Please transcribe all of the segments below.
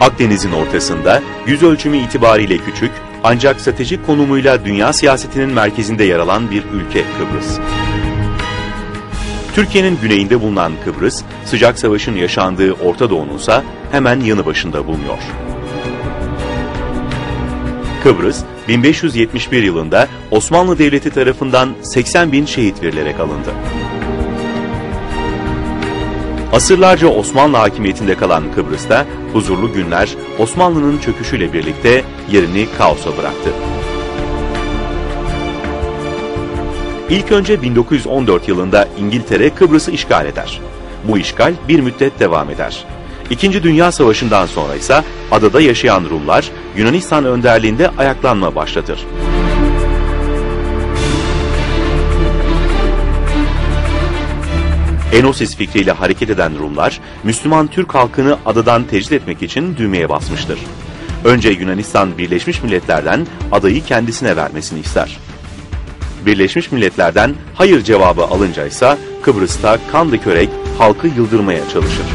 Akdeniz'in ortasında yüz ölçümü itibariyle küçük ancak stratejik konumuyla dünya siyasetinin merkezinde yer alan bir ülke Kıbrıs. Türkiye'nin güneyinde bulunan Kıbrıs, sıcak savaşın yaşandığı Orta Doğu'nunsa hemen yanı başında bulunuyor. Kıbrıs, 1571 yılında Osmanlı Devleti tarafından 80 bin şehit verilerek alındı. Asırlarca Osmanlı hakimiyetinde kalan Kıbrıs'ta huzurlu günler Osmanlı'nın çöküşüyle birlikte yerini kaosa bıraktı. İlk önce 1914 yılında İngiltere Kıbrıs'ı işgal eder. Bu işgal bir müddet devam eder. İkinci Dünya Savaşı'ndan sonra ise adada yaşayan Rumlar Yunanistan önderliğinde ayaklanma başlatır. Enosis fikriyle hareket eden Rumlar, Müslüman Türk halkını adadan tecrit etmek için düğmeye basmıştır. Önce Yunanistan Birleşmiş Milletler'den adayı kendisine vermesini ister. Birleşmiş Milletler'den hayır cevabı alınca ise Kıbrıs'ta kan dökerek halkı yıldırmaya çalışır.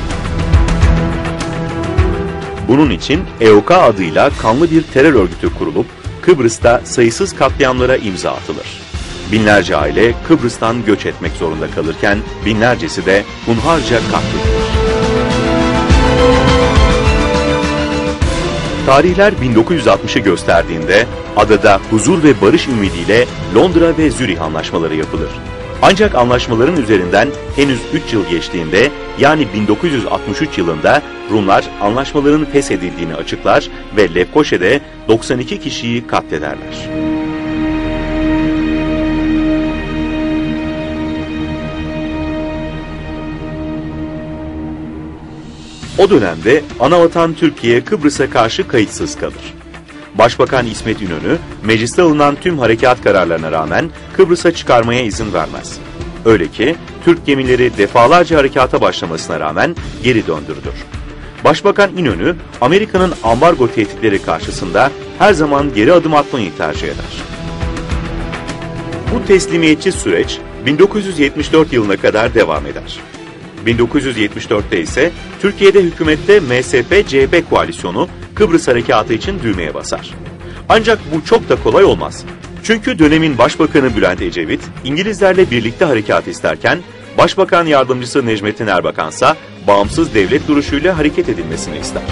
Bunun için EOK adıyla kanlı bir terör örgütü kurulup Kıbrıs'ta sayısız katliamlara imza atılır. Binlerce aile Kıbrıs'tan göç etmek zorunda kalırken binlercesi de hunharca katledilir. Tarihler 1960'ı gösterdiğinde adada huzur ve barış ümidiyle Londra ve Zürih anlaşmaları yapılır. Ancak anlaşmaların üzerinden henüz 3 yıl geçtiğinde yani 1963 yılında Rumlar anlaşmaların feshedildiğini açıklar ve Lefkoşe'de 92 kişiyi katlederler. O dönemde anavatan Türkiye Kıbrıs'a karşı kayıtsız kalır. Başbakan İsmet İnönü, mecliste alınan tüm harekat kararlarına rağmen Kıbrıs'a çıkarmaya izin vermez. Öyle ki Türk gemileri defalarca harekata başlamasına rağmen geri döndürülür. Başbakan İnönü, Amerika'nın ambargo tehditleri karşısında her zaman geri adım atmayı tercih eder. Bu teslimiyetçi süreç 1974 yılına kadar devam eder. 1974'te ise Türkiye'de hükümette MSP-CHP koalisyonu Kıbrıs Harekatı için düğmeye basar. Ancak bu çok da kolay olmaz. Çünkü dönemin Başbakanı Bülent Ecevit, İngilizlerle birlikte harekat isterken, Başbakan Yardımcısı Necmettin Erbakan bağımsız devlet duruşuyla hareket edilmesini ister.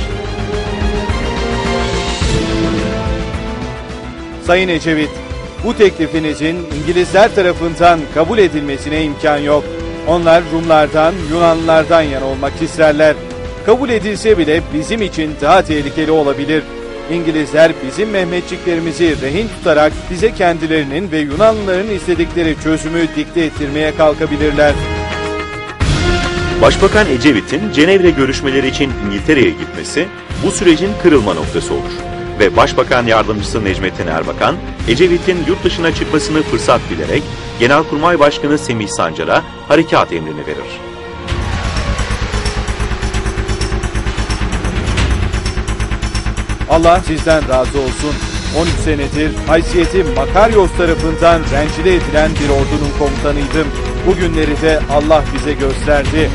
Sayın Ecevit, bu teklifinizin İngilizler tarafından kabul edilmesine imkan yok. Onlar Rumlardan, Yunanlılardan yana olmak isterler. Kabul edilse bile bizim için daha tehlikeli olabilir. İngilizler bizim Mehmetçiklerimizi rehin tutarak bize kendilerinin ve Yunanlıların istedikleri çözümü dikte ettirmeye kalkabilirler. Başbakan Ecevit'in Cenevre görüşmeleri için İngiltere'ye gitmesi bu sürecin kırılma noktası olur. Ve Başbakan Yardımcısı Necmettin Erbakan, Ecevit'in yurt dışına çıkmasını fırsat bilerek Genelkurmay Başkanı Semih Sancar'a harekat emrini verir. Allah sizden razı olsun. 13 senedir haysiyeti Makaryos tarafından rencide edilen bir ordunun komutanıydım. Bugünleri de Allah bize gösterdi.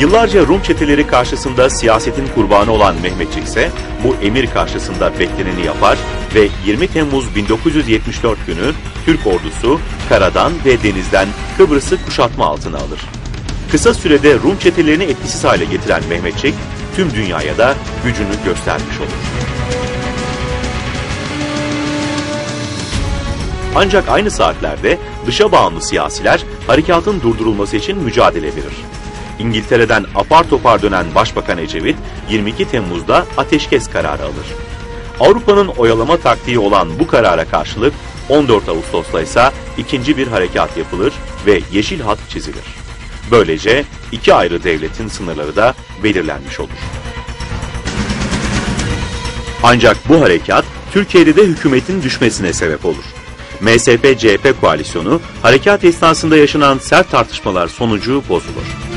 Yıllarca Rum çeteleri karşısında siyasetin kurbanı olan Mehmetçik ise bu emir karşısında bekleneni yapar ve 20 Temmuz 1974 günü Türk ordusu karadan ve denizden Kıbrıs'ı kuşatma altına alır. Kısa sürede Rum çetelerini etkisiz hale getiren Mehmetçik tüm dünyaya da gücünü göstermiş olur. Ancak aynı saatlerde dışa bağımlı siyasiler harekatın durdurulması için mücadele verir. İngiltere'den apar topar dönen Başbakan Ecevit 22 Temmuz'da ateşkes kararı alır. Avrupa'nın oyalama taktiği olan bu karara karşılık 14 Ağustos'ta ise ikinci bir harekat yapılır ve yeşil hat çizilir. Böylece iki ayrı devletin sınırları da belirlenmiş olur. Ancak bu harekat Türkiye'de de hükümetin düşmesine sebep olur. MSP-CHP koalisyonu harekat esnasında yaşanan sert tartışmalar sonucu bozulur.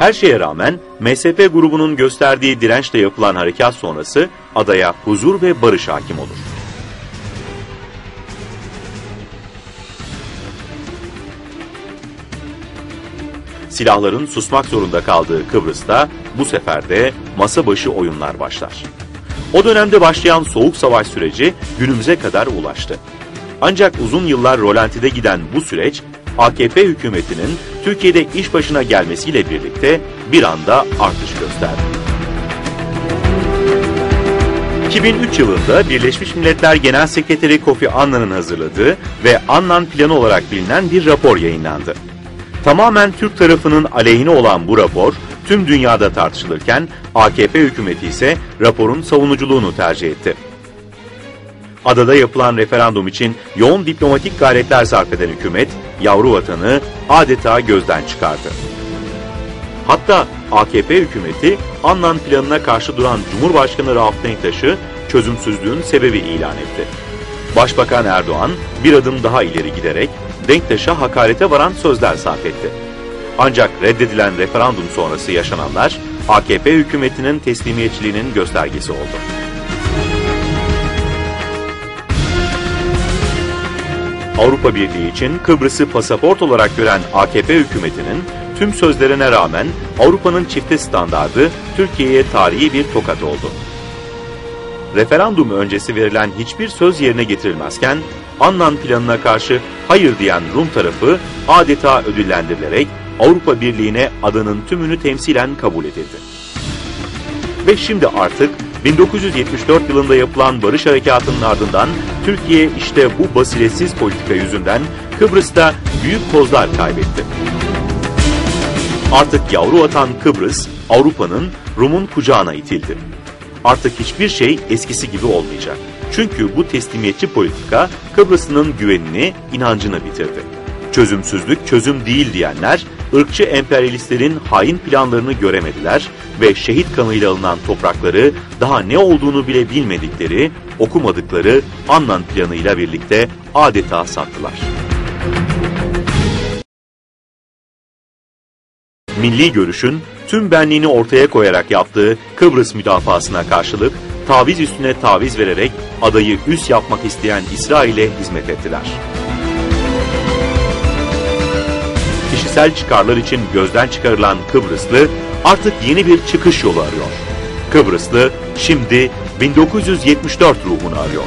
Her şeye rağmen MSP grubunun gösterdiği dirençle yapılan harekat sonrası adaya huzur ve barış hakim olur. silahların susmak zorunda kaldığı Kıbrıs'ta bu sefer de masa başı oyunlar başlar. O dönemde başlayan Soğuk Savaş süreci günümüze kadar ulaştı. Ancak uzun yıllar rolantide giden bu süreç AKP hükümetinin Türkiye'de iş başına gelmesiyle birlikte bir anda artış gösterdi. 2003 yılında Birleşmiş Milletler Genel Sekreteri Kofi Annan'ın hazırladığı ve Annan Planı olarak bilinen bir rapor yayınlandı. Tamamen Türk tarafının aleyhine olan bu rapor tüm dünyada tartışılırken AKP hükümeti ise raporun savunuculuğunu tercih etti. Adada yapılan referandum için yoğun diplomatik gayretler sarf eden hükümet, yavru vatanı adeta gözden çıkardı. Hatta AKP hükümeti Annan planına karşı duran Cumhurbaşkanı Rauf Denktaş'ı çözümsüzlüğün sebebi ilan etti. Başbakan Erdoğan bir adım daha ileri giderek Denktaş'a hakarete varan sözler sarf etti. Ancak reddedilen referandum sonrası yaşananlar AKP hükümetinin teslimiyetçiliğinin göstergesi oldu. Avrupa Birliği için Kıbrıs'ı pasaport olarak gören AKP hükümetinin tüm sözlerine rağmen Avrupa'nın çifte standardı Türkiye'ye tarihi bir tokat oldu. Referandum öncesi verilen hiçbir söz yerine getirilmezken Annan planına karşı hayır diyen Rum tarafı adeta ödüllendirilerek Avrupa Birliği'ne adanın tümünü temsilen kabul edildi. Ve şimdi artık 1974 yılında yapılan barış harekatının ardından Türkiye işte bu basiretsiz politika yüzünden Kıbrıs'ta büyük kozlar kaybetti. Artık yavru vatan Kıbrıs, Avrupa'nın Rum'un kucağına itildi. Artık hiçbir şey eskisi gibi olmayacak. Çünkü bu teslimiyetçi politika Kıbrıs'ın güvenini, inancını bitirdi. Çözümsüzlük çözüm değil diyenler, ırkçı emperyalistlerin hain planlarını göremediler ve şehit kanıyla alınan toprakları daha ne olduğunu bile bilmedikleri, okumadıkları Annan planıyla birlikte adeta sattılar. Milli görüşün tüm benliğini ortaya koyarak yaptığı Kıbrıs müdafasına karşılık taviz üstüne taviz vererek adayı üs yapmak isteyen İsrail'e hizmet ettiler. Kişisel çıkarlar için gözden çıkarılan Kıbrıslı artık yeni bir çıkış yolu arıyor. Kıbrıslı şimdi 1974 ruhunu arıyor.